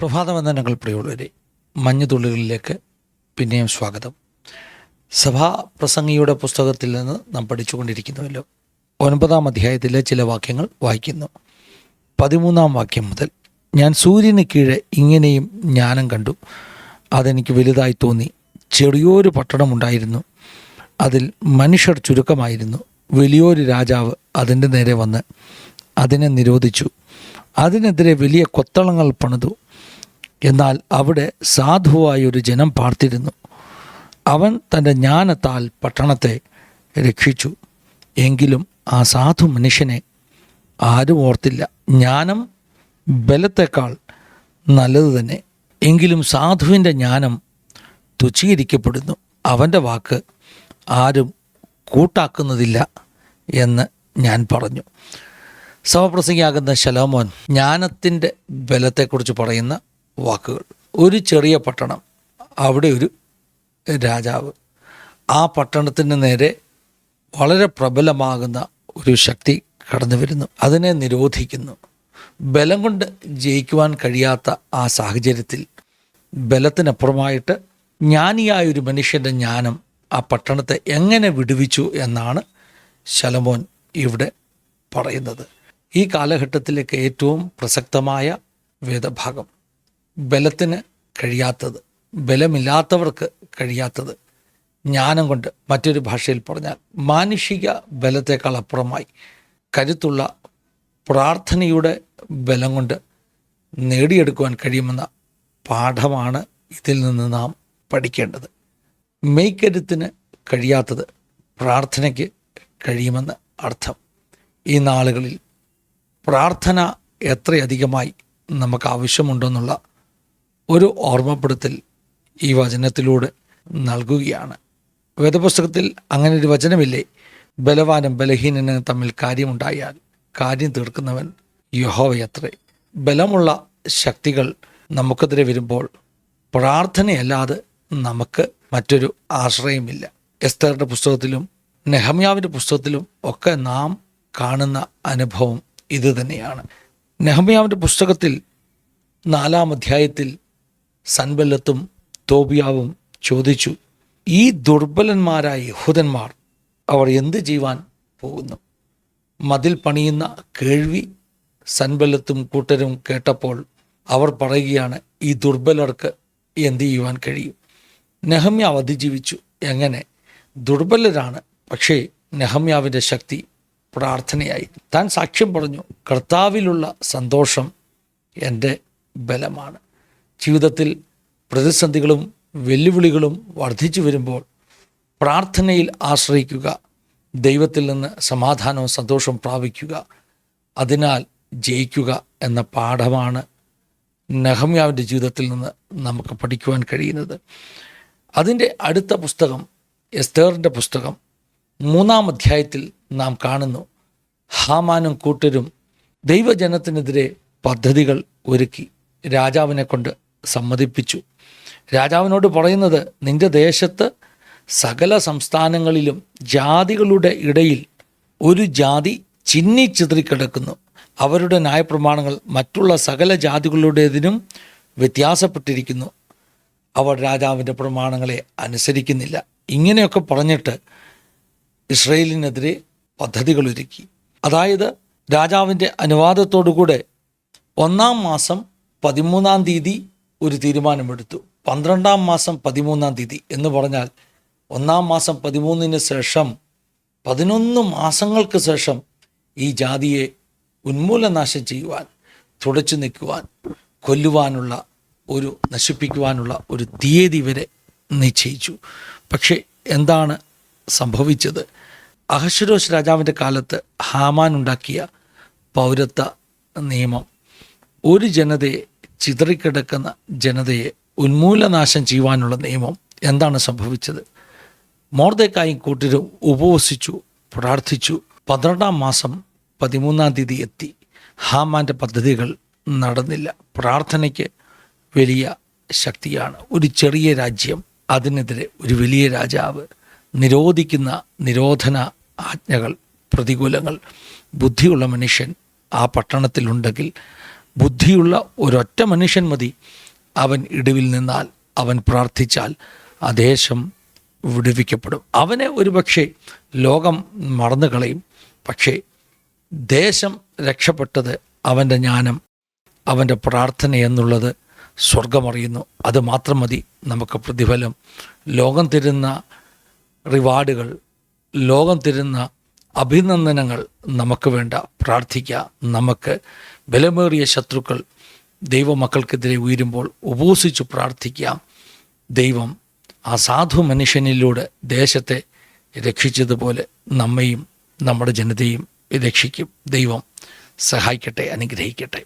പ്രഭാതവന്ദനങ്ങൾ പ്രിയമുള്ളവരെ മഞ്ഞുതുള്ളികളിലേക്ക് പിന്നെയും സ്വാഗതം. സഭാ പ്രസംഗിയുടെ പുസ്തകത്തിൽ നിന്ന് നാം പഠിച്ചുകൊണ്ടിരിക്കുന്നുവല്ലോ ഒൻപതാം അധ്യായത്തിലെ ചില വാക്യങ്ങൾ വായിക്കുന്നു. പതിമൂന്നാം വാക്യം മുതൽ ഞാൻ സൂര്യന് കീഴെ ഇങ്ങനെയും ജ്ഞാനം കണ്ടു. അതെനിക്ക് വലുതായി തോന്നി. ചെറിയൊരു പട്ടണമുണ്ടായിരുന്നു അതിൽ മനുഷ്യർ ചുരുക്കമായിരുന്നു. വലിയൊരു രാജാവ് അതിന്റെ നേരെ വന്ന് അതിനെ നിരോധിച്ചു. അതിനെതിരെ വലിയ കൊത്തളങ്ങൾ പണിതു. എന്നാൽ അവിടെ സാധുവായ ഒരു ജനം പാർത്തിരുന്നു. അവൻ തന്റെ ജ്ഞാനത്താൽ പട്ടണത്തെ രക്ഷിച്ചു. എങ്കിലും ആ സാധു മനുഷ്യനെ ആരും ഓർത്തില്ല. ജ്ഞാനം ബലത്തേക്കാൾ നല്ലത് തന്നെ. എങ്കിലും സാധുവിന്റെ ജ്ഞാനം തുച്ഛീകരിക്കപ്പെടുന്നു. അവന്റെ വാക്ക് ആരും കൂട്ടാക്കുന്നതില്ല എന്ന് ഞാൻ പറഞ്ഞു. സമപ്രസംഗിയാകുന്ന ശലോമോൻ ജ്ഞാനത്തിന്റെ ബലത്തെക്കുറിച്ച് പറയുന്ന വാക്കുകൾ. ഒരു ചെറിയ പട്ടണം അവിടെ ഒരു രാജാവ്. ആ പട്ടണത്തിന് നേരെ വളരെ പ്രബലമാകുന്ന ഒരു ശക്തി കടന്നു വരുന്നു. അതിനെ നിരോധിക്കുന്നു. ബലം കൊണ്ട് ജയിക്കുവാൻ കഴിയാത്ത ആ സാഹചര്യത്തിൽ ബലത്തിനപ്പുറമായിട്ട് ജ്ഞാനിയായ ഒരു മനുഷ്യന്റെ ജ്ഞാനം ആ പട്ടണത്തെ എങ്ങനെ വിടുവിച്ചു എന്നാണ് ശലമോൻ ഇവിടെ പറയുന്നത്. ഈ കാലഘട്ടത്തിലേക്ക് ഏറ്റവും പ്രസക്തമായ വേദഭാഗം. ബലത്തിന് കഴിയാത്തത് ബലമില്ലാത്തവർക്ക് കഴിയാത്തത് ജ്ഞാനം കൊണ്ട് മറ്റൊരു ഭാഷയിൽ പറഞ്ഞാൽ മാനുഷിക ബലത്തേക്കാൾ അപ്പുറമായി കരുത്തുള്ള പ്രാർത്ഥനയുടെ ബലം കൊണ്ട് നേടിയെടുക്കുവാൻ കഴിയുമെന്ന പാഠമാണ് ഇതിൽ നിന്ന് നാം പഠിക്കേണ്ടത്. മെയ്ക്കരുത്തിന് കഴിയാത്തത് പ്രാർത്ഥനയ്ക്ക് കഴിയുമെന്ന് അർത്ഥം. ഈ നാളുകളിൽ പ്രാർത്ഥന എത്രയധികമായി നമുക്ക് ആവശ്യമുണ്ടെന്നുള്ള ഒരു ഓർമ്മപ്പെടുത്തൽ ഈ വചനത്തിലൂടെ നൽകുകയാണ്. വേദപുസ്തകത്തിൽ അങ്ങനെ ഒരു വചനമില്ലേ? ബലവാനും ബലഹീനനും തമ്മിൽ കാര്യമുണ്ടായാൽ കാര്യം തീർക്കുന്നവൻ യഹോവയത്രേ. ബലമുള്ള ശക്തികൾ നമുക്കെതിരെ വരുമ്പോൾ പ്രാർത്ഥനയല്ലാതെ നമുക്ക് മറ്റൊരു ആശ്രയമില്ല. എസ്തറിന്റെ പുസ്തകത്തിലും നെഹമ്യാവിന്റെ പുസ്തകത്തിലും ഒക്കെ നാം കാണുന്ന അനുഭവം ഇത് തന്നെയാണ്. നെഹമ്യാവിന്റെ പുസ്തകത്തിൽ നാലാം അധ്യായത്തിൽ സൻബല്ലത്തും തോബിയാവും ചോദിച്ചു ഈ ദുർബലന്മാരായ യഹൂദന്മാർ അവർ എന്ത് ചെയ്യുവാൻ പോകുന്നു? മതിൽ പണിയുന്ന കേൾവി സൻബല്ലത്തും കൂട്ടരും കേട്ടപ്പോൾ അവർ പറയുകയാണ് ഈ ദുർബലർക്ക് എന്ത് ചെയ്യുവാൻ കഴിയും? നെഹമ്യാവ് അതിജീവിച്ചു എങ്ങനെ? ദുർബലരാണ് പക്ഷേ നെഹമ്യാവിന്റെ ശക്തി പ്രാർത്ഥനയായി. താൻ സാക്ഷ്യം പറഞ്ഞു കർത്താവിലുള്ള സന്തോഷം എന്റെ ബലമാണ്. ജീവിതത്തിൽ പ്രതിസന്ധികളും വെല്ലുവിളികളും വർദ്ധിച്ചു വരുമ്പോൾ പ്രാർത്ഥനയിൽ ആശ്രയിക്കുക ദൈവത്തിൽ നിന്ന് സമാധാനവും സന്തോഷവും പ്രാപിക്കുക അതിനാൽ ജയിക്കുക എന്ന പാഠമാണ് നെഹമ്യാവിന്റെ ജീവിതത്തിൽ നിന്ന് നമുക്ക് പഠിക്കുവാൻ കഴിയുന്നത്. അതിന്റെ അടുത്ത പുസ്തകം എസ്തേറിന്റെ പുസ്തകം മൂന്നാം അധ്യായത്തിൽ നാം കാണുന്നു ഹാമാനും കൂട്ടരും ദൈവജനത്തിനെതിരെ പദ്ധതികൾ ഒരുക്കി രാജാവിനെ കൊണ്ട് സമ്മതിപ്പിച്ചു. രാജാവിനോട് പറയുന്നത് നിന്റെ ദേശത്ത് സകല സംസ്ഥാനങ്ങളിലും ജാതികളുടെ ഇടയിൽ ഒരു ജാതി ചിന്നിച്ചിതറിക്കിടക്കുന്നു അവരുടെ ന്യായപ്രമാണങ്ങൾ മറ്റുള്ള സകല ജാതികളുടേതിനും വ്യത്യാസപ്പെട്ടിരിക്കുന്നു. അവർ രാജാവിന്റെ പ്രമാണങ്ങളെ അനുസരിക്കുന്നില്ല. ഇങ്ങനെയൊക്കെ പറഞ്ഞിട്ട് ഇസ്രയേലിനെതിരെ പദ്ധതികൾ ഒരുക്കി. അതായത് രാജാവിന്റെ അനുവാദത്തോടുകൂടെ ഒന്നാം മാസം പതിമൂന്നാം തീയതി ഒരു തീരുമാനമെടുത്തു. പന്ത്രണ്ടാം മാസം പതിമൂന്നാം തീയതി എന്ന് പറഞ്ഞാൽ ഒന്നാം മാസം പതിമൂന്നിന് ശേഷം പതിനൊന്ന് മാസങ്ങൾക്ക് ശേഷം ഈ ജാതിയെ ഉന്മൂലനാശം ചെയ്യുവാൻ തുടച്ചു നിൽക്കുവാൻ കൊല്ലുവാനുള്ള ഒരു നശിപ്പിക്കുവാനുള്ള ഒരു തീയതി വരെ നിശ്ചയിച്ചു. പക്ഷേ എന്താണ് സംഭവിച്ചത്? അഹശ്വരോഷ് രാജാവിന്റെ കാലത്ത് ഹാമാൻ ഉണ്ടാക്കിയ പൗരത്വ നിയമം. ഒരു ജനതയെ ചിതറിക്കിടക്കുന്ന ജനതയെ ഉന്മൂലനാശം ചെയ്യുവാനുള്ള നിയമം എന്താണ് സംഭവിച്ചത്? മോർദേക്കായും കൂട്ടരും ഉപവസിച്ചു പ്രാർത്ഥിച്ചു. പന്ത്രണ്ടാം മാസം പതിമൂന്നാം തീയതി എത്തി. ഹാമാന്റെ പദ്ധതികൾ നടന്നില്ല. പ്രാർത്ഥനയ്ക്ക് വലിയ ശക്തിയാണ്. ഒരു ചെറിയ രാജ്യം അതിനെതിരെ ഒരു വലിയ രാജാവ്. നിരോധിക്കുന്ന നിരോധന ആജ്ഞകൾ പ്രതികൂലങ്ങൾ. ബുദ്ധിയുള്ള മനുഷ്യൻ ആ പട്ടണത്തിലുണ്ടെങ്കിൽ ബുദ്ധിയുള്ള ഒരൊറ്റ മനുഷ്യൻ മതി. അവൻ ഇടിവിൽ നിന്നാൽ അവൻ പ്രാർത്ഥിച്ചാൽ ആ ദേശം വിടുവിക്കപ്പെടും. അവനെ ഒരുപക്ഷെ ലോകം മറന്നു കളയും. പക്ഷേ ദേശം രക്ഷപ്പെട്ടത് അവന്റെ ജ്ഞാനം അവന്റെ പ്രാർത്ഥന എന്നുള്ളത് സ്വർഗമറിയുന്നു അത് മാത്രം മതി. നമുക്ക് പ്രതിഫലം. ലോകം തരുന്ന റിവാർഡുകൾ ലോകം തരുന്ന അഭിനന്ദനങ്ങൾ നമുക്ക് വേണ്ട. പ്രാർത്ഥിക്കുക നമുക്ക് ബലമേറിയ ശത്രുക്കൾ ദൈവമക്കൾക്കെതിരെ ഉയരുമ്പോൾ ഉപസിച്ചു പ്രാർത്ഥിക്കുക. ദൈവം ആ സാധു മനുഷ്യനിലൂടെ ദേശത്തെ രക്ഷിച്ചതുപോലെ നമ്മയും നമ്മുടെ ജനതയും രക്ഷിക്കും. ദൈവം സഹായിക്കട്ടെ അനുഗ്രഹിക്കട്ടെ.